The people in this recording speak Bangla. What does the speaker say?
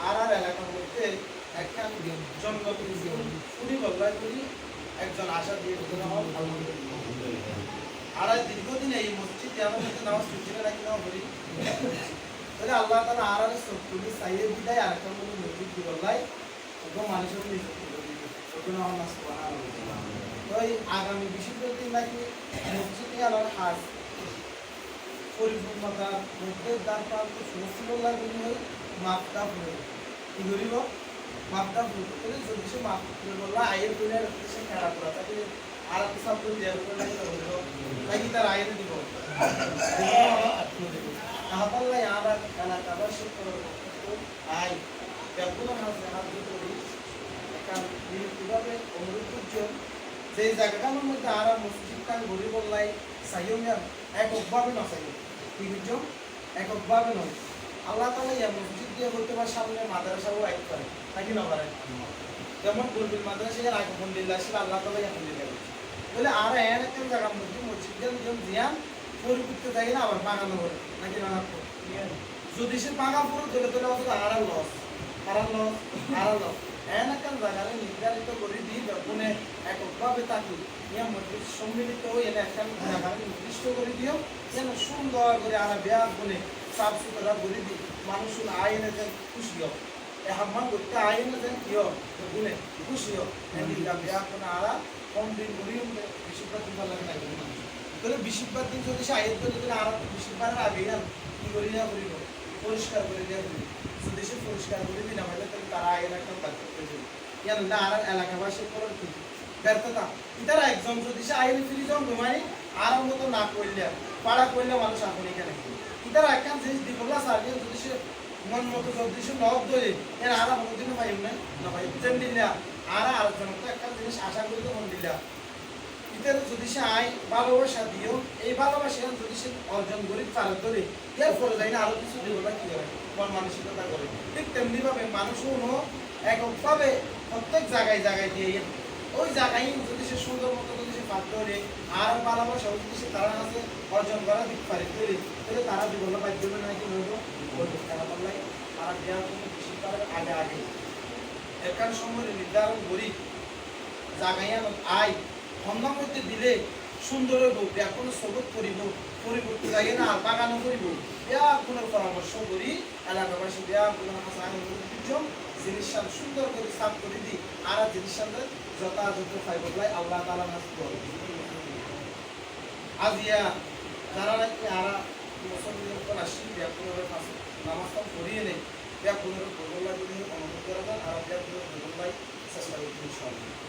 আর এলাকার মধ্যে একখান জঙ্গল শুনি বললাই করি একজন আশা দিয়ে আর আর দীর্ঘদিন এই মসজিদে আমার মধ্যে নামাজ পড়ছিলে নাকি নাও করি তাহলে আল্লাহ তালা আর আর সত্যি চাইয়ে বিদায় আর একটা মধ্যে মসজিদ বললাই এবং মানুষের এই আগামী বৃহস্পতিবার নাকি মসজিদে আলার হাজ পরিপূর্ণতার মধ্যে তার প্রান্ত সুরসিল্লাহ বিনিময়ে মাপটা ফুলে কি করিব মাপটা ফুল করে যদি সে মাপ ফুলে বললা আয়ের ফুলে সে খেলা করা, তাকে আর একটা সব করে দেওয়ার উপরে নাকি হইল নাকি তার আয়ের দিব? আহতাল্লাহ আর এলাকাবাসী আয় ব্যাপক হাত হাত করি কারণ কীভাবে অনুরোধ করছ? যে জায়গাটার মধ্যে আর মসজিদ কান ঘুরি বললাই সাইয়ম এককভাবে না সাইয়ম কি বুঝছ এককভাবে নয়। আল্লাহ তালা ইয়া মসজিদ দিয়ে বলতে পারে সামনে মাদ্রাসাও আইতে পারে নাকি না পারে যেমন গুলবিল মাদ্রাসা আগে মন্দিল্লা ছিল আল্লাহ তালা ইয়া মন্দির বলে আর এর একটা জায়গা মধ্যে মসজিদ যেন জিয়ান পরিবৃত্ত থাকে না, আবার বাগানো করে নাকি না যদি সে বাগা পুরো ধরে ধরে অথচ আর লস আর লস আর লস এন একটা জায়গায় নির্ধারিত করে দিই যখন এককভাবে থাকি ইয়া মসজিদ সম্মিলিত হয়ে একটা জায়গায় নির্দিষ্ট করে দিও যেন সুন্দর করে আর বেয়া বলে সাফ সুতরা করে দিই মানুষ আয় এনে যেন খুশি হোক এ হাম্মান করতে আয় এনে যেন কি হোক গুনে খুশি হোক এদিকে বেয়া কোনো আরা কম দিন করিও বেশিরভাগ দিন ভালো লাগে না তাহলে বেশিরভাগ দিন যদি সে আয়ের করে দিলে আর বেশিরভাগের আগে না কি করি না করিব পরিষ্কার করে দেওয়া করি যদি সে পরিষ্কার করে দিই না হলে তাহলে তারা আয়ের একটা কাজ করতে না আর এলাকাবাসী করার কি ব্যর্থতা। ইতারা একজন যদি সে আইন ফিরি যখন ঘুমাই আর মতো না করলে, পাড়া করলে মানুষ এখানে ইতারা একখান জিনিস দিবলা সারিয়ে যদি সে মন মতো যদি সে নব ধরে, এর আর কোনোদিনও পাইব না না ভাই যেন দিলে আর আরেকজন তো একটা জিনিস আশা করি তো মন দিলা। ইতার যদি সে আয়, ভালোবাসা দিও এই ভালোবাসা যদি সে অর্জন করি পারে ধরে, এর ফলে যাই না আরও কিছু দিবলা কি করে মন মানসিকতা করে। ঠিক তেমনি ভাবে মানুষও এককভাবে প্রত্যেক জায়গায় জায়গায় দিয়ে ওই জায়গায় যদি সে সুন্দর মতো যদি সে পাত্র হলে আর ভালোবাসা যদি সে তারা কাছে অর্জন করা দিতে পারে তাহলে তারা বিবল বাধ্য হবে নাকি বলব বলব তারা বললাই তারা দেওয়ার জন্য বেশি তারা আগে আগে এখান সময় নির্ধারণ করি, জাগাইয়া আয় খন্দা করতে দিলে সুন্দর হইব ব্যাকরণ সবক করিব পরিবর্তে যাই না, আর বাগানো করিব ব্যাকরণের পরামর্শ করি, এলাকাবাসী ব্যাকরণ হাসা ঐতিহ্য জিনিসটা সুন্দর করে সাফ করে দিই। আর জিনিসটা যথাযথ খাই বদলাই আল্লাহ তালা হাসব আজিয়া যারা নাকি আরা মুসলমান আসি ব্যাকরণের কাছে নামাজটা করিয়ে নেই ব্যাকরণের ভূগোল্লা যদি অনুরোধ করা যায়, আর ব্যাকরণের ভূগোল্লাই চেষ্টা করতে ইনশাআল্লাহ।